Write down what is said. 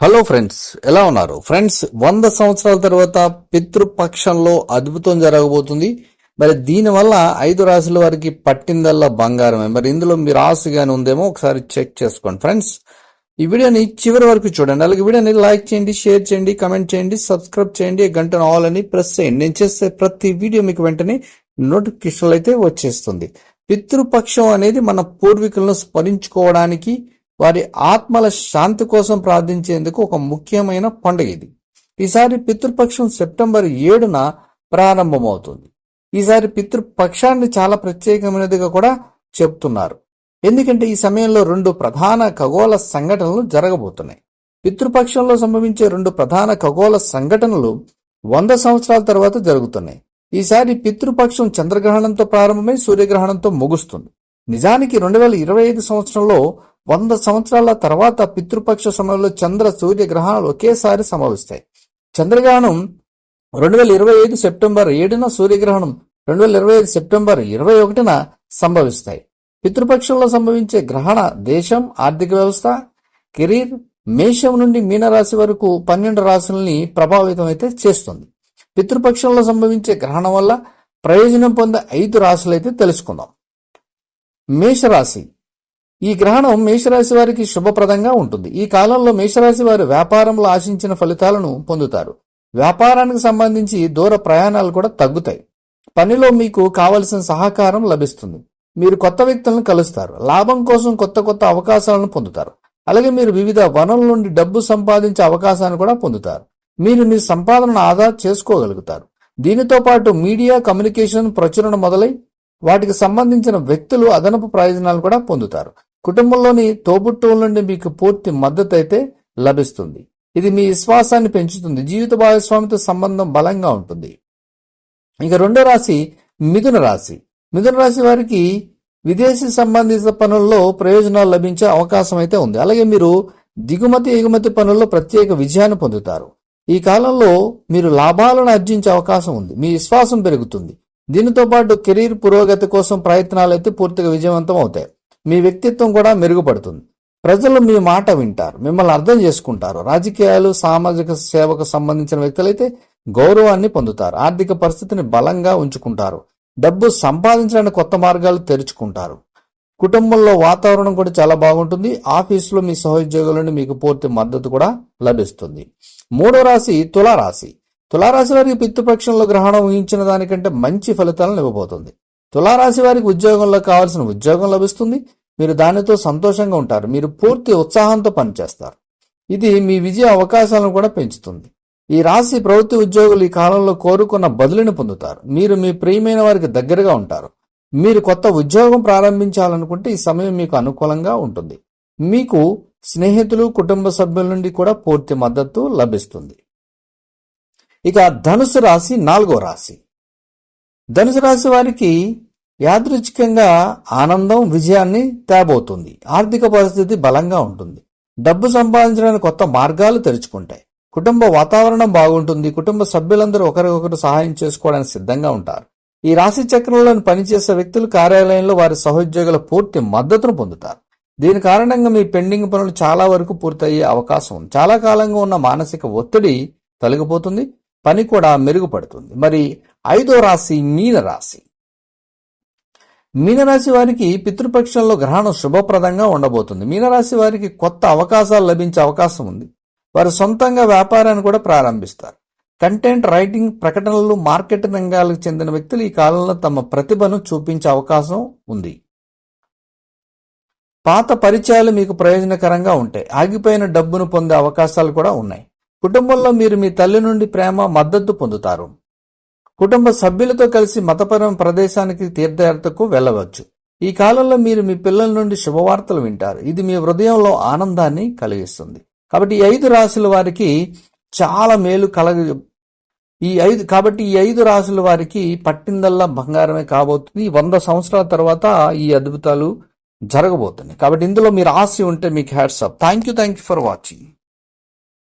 Hello friends ఎలా ఉన్నారు? Friends వంద సంవత్సరాల తర్వాత పితృపక్షంలో అద్భుతం జరగబోతుంది. మరి దీనివల్ల ఐదు రాశుల వారికి పట్టిందల్లా బంగారమే. మరి ఇందులో మీ రాశి గాని ఉందేమో ఒకసారి చెక్ చేసుకోండి. ఫ్రెండ్స్ ఈ వీడియోని చివరి వరకు చూడండి. అలాగే వీడియోని లైక్ చేయండి షేర్ చేయండి కమెంట్ చేయండి సబ్స్క్రైబ్ చేయండి గంట ఆల్ అని ప్రెస్ చేయండి. నేను చేసే ప్రతి వీడియో మీకు వెంటనే నోటిఫికేషన్లు అయితే వచ్చేస్తుంది. పితృపక్షం అనేది మన పూర్వీకులను స్మరించుకోవడానికి వారి ఆత్మల శాంతి కోసం ప్రార్థించేందుకు ఒక ముఖ్యమైన పండుగ ఇది. ఈసారి పితృపక్షం సెప్టెంబర్ ఏడున ప్రారంభమవుతుంది. ఈసారి పితృపక్షాన్ని చాలా ప్రత్యేకమైనదిగా కూడా చెప్తున్నారు. ఎందుకంటే ఈ సమయంలో రెండు ప్రధాన ఖగోళ సంఘటనలు జరగబోతున్నాయి. పితృపక్షంలో సంభవించే రెండు ప్రధాన ఖగోళ సంఘటనలు వంద సంవత్సరాల తర్వాత జరుగుతున్నాయి. ఈసారి పితృపక్షం చంద్రగ్రహణంతో ప్రారంభమై సూర్యగ్రహణంతో ముగుస్తుంది. నిజానికి రెండు వేల ఇరవై ఐదు సంవత్సరంలో వంద సంవత్సరాల తర్వాత పితృపక్ష సమయంలో చంద్ర సూర్య గ్రహణాలు ఒకేసారి సంభవిస్తాయి చంద్రగ్రహణం రెండు వేల ఇరవై ఐదు సెప్టెంబర్ ఏడున సూర్యగ్రహణం రెండు వేల ఇరవై ఐదు సెప్టెంబర్ ఇరవై ఒకటిన సంభవిస్తాయి. పితృపక్షంలో సంభవించే గ్రహణ దేశం ఆర్థిక వ్యవస్థ కెరీర్ మేషం నుండి మీనరాశి వరకు పన్నెండు రాశుల్ని ప్రభావితం అయితే చేస్తుంది. పితృపక్షంలో సంభవించే గ్రహణం వల్ల ప్రయోజనం పొందే ఐదు రాశులైతే తెలుసుకుందాం. మేషరాశి. ఈ గ్రహణం మేషరాశి వారికి శుభప్రదంగా ఉంటుంది. ఈ కాలంలో మేషరాశి వారు వ్యాపారంలో ఆశించిన ఫలితాలను పొందుతారు. వ్యాపారానికి సంబంధించి దూర ప్రయాణాలు కూడా తగ్గుతాయి. పనిలో మీకు కావలసిన సహకారం లభిస్తుంది. మీరు కొత్త వ్యక్తులను కలుస్తారు. లాభం కోసం కొత్త కొత్త అవకాశాలను పొందుతారు. అలాగే మీరు వివిధ వనరుల నుండి డబ్బు సంపాదించే అవకాశాన్ని కూడా పొందుతారు. మీరు మీ సంపాదనను ఆదా చేసుకోగలుగుతారు. దీనితో పాటు మీడియా కమ్యూనికేషన్ ప్రచురణ మొదలై వాటికి సంబంధించిన వ్యక్తులు అదనపు ప్రయోజనాలు కూడా పొందుతారు. కుటుంబంలోని తోబుట్టువుల నుండి మీకు పూర్తి మద్దతు అయితే లభిస్తుంది. ఇది మీ విశ్వాసాన్ని పెంచుతుంది. జీవిత భాగస్వామితో సంబంధం బలంగా ఉంటుంది. ఇక రెండో రాశి మిథున రాశి. మిథున రాశి వారికి విదేశీ సంబంధిత పనుల్లో ప్రయోజనాలు లభించే అవకాశం అయితే ఉంది. అలాగే మీరు దిగుమతి ఎగుమతి పనుల్లో ప్రత్యేక విజయాన్ని పొందుతారు. ఈ కాలంలో మీరు లాభాలను ఆర్జించే అవకాశం ఉంది. మీ విశ్వాసం పెరుగుతుంది. దీనితో పాటు కెరీర్ పురోగతి కోసం ప్రయత్నాలు అయితే పూర్తిగా విజయవంతం అవుతాయి. మీ వ్యక్తిత్వం కూడా మెరుగుపడుతుంది. ప్రజలు మీ మాట వింటారు. మిమ్మల్ని అర్థం చేసుకుంటారు. రాజకీయాలు సామాజిక సేవకు సంబంధించిన వ్యక్తులైతే గౌరవాన్ని పొందుతారు. ఆర్థిక పరిస్థితిని బలంగా ఉంచుకుంటారు. డబ్బు సంపాదించడానికి కొత్త మార్గాలు తెరుచుకుంటారు. కుటుంబంలో వాతావరణం కూడా చాలా బాగుంటుంది. ఆఫీసులో మీ సహోద్యోగుల నుండి మీకు పూర్తి మద్దతు కూడా లభిస్తుంది. మూడో రాశి తులారాశి. తులారాశి వారికి పితృపక్షంలో గ్రహణం ఊహించిన దానికంటే మంచి ఫలితాలను ఇవ్వబోతుంది. తులారాశి వారికి ఉద్యోగంలో కావాల్సిన ఉద్యోగం లభిస్తుంది. మీరు దానితో సంతోషంగా ఉంటారు. మీరు పూర్తి ఉత్సాహంతో పనిచేస్తారు. ఇది మీ విజయ అవకాశాలను కూడా పెంచుతుంది. ఈ రాశి ప్రభుత్వ ఉద్యోగులు ఈ కాలంలో కోరుకున్న బదిలీని పొందుతారు. మీరు మీ ప్రియమైన వారికి దగ్గరగా ఉంటారు. మీరు కొత్త ఉద్యోగం ప్రారంభించాలనుకుంటే ఈ సమయం మీకు అనుకూలంగా ఉంటుంది. మీకు స్నేహితులు కుటుంబ సభ్యుల నుండి కూడా పూర్తి మద్దతు లభిస్తుంది. ఇక ధనుసు రాశి నాలుగో రాశి. ధనుసు రాశి వారికి యాదృచ్ఛికంగా ఆనందం విజయాన్ని తేబోతుంది. ఆర్థిక పరిస్థితి బలంగా ఉంటుంది. డబ్బు సంపాదించడానికి కొత్త మార్గాలు తెరుచుకుంటాయి. కుటుంబ వాతావరణం బాగుంటుంది. కుటుంబ సభ్యులందరూ ఒకరికొకరు సహాయం చేసుకోవడానికి సిద్ధంగా ఉంటారు. ఈ రాశి చక్రంలో పనిచేసే వ్యక్తులు కార్యాలయంలో వారి సహోద్యోగుల పూర్తి మద్దతును పొందుతారు. దీని కారణంగా మీ పెండింగ్ పనులు చాలా వరకు పూర్తయ్యే అవకాశం ఉంది. చాలా కాలంగా ఉన్న మానసిక ఒత్తిడి తొలగిపోతుంది. పని కూడా మెరుగుపడుతుంది. మరి ఐదో రాశి మీనరాశి మీనరాశి వారికి పితృపక్షంలో గ్రహణం శుభప్రదంగా ఉండబోతుంది. మీనరాశి వారికి కొత్త అవకాశాలు లభించే అవకాశం ఉంది. వారు సొంతంగా వ్యాపారాన్ని కూడా ప్రారంభిస్తారు. కంటెంట్ రైటింగ్ ప్రకటనలు మార్కెట్ రంగాలకు చెందిన వ్యక్తులు ఈ కాలంలో తమ ప్రతిభను చూపించే అవకాశం ఉంది. పాత పరిచయాలు మీకు ప్రయోజనకరంగా ఉంటాయి. ఆగిపోయిన డబ్బును పొందే అవకాశాలు కూడా ఉన్నాయి. కుటుంబంలో మీరు మీ తల్లి నుండి ప్రేమ మద్దతు పొందుతారు. కుటుంబ సభ్యులతో కలిసి మతపరమైన ప్రదేశానికి తీర్థయాత్రకు వెళ్ళవచ్చు. ఈ కాలంలో మీరు మీ పిల్లల నుండి శుభవార్తలు వింటారు. ఇది మీ హృదయంలో ఆనందాన్ని కలిగిస్తుంది. కాబట్టి ఐదు రాశుల వారికి చాలా మేలు కలగ ఈ ఐదు కాబట్టి ఈ ఐదు రాసుల వారికి పట్టిందల్లా బంగారమే కాబోతుంది. వంద సంవత్సరాల తర్వాత ఈ అద్భుతాలు జరగబోతున్నాయి. కాబట్టి ఇందులో మీరు ఆశ ఉంటే మీకు hats off thank you thank you for watching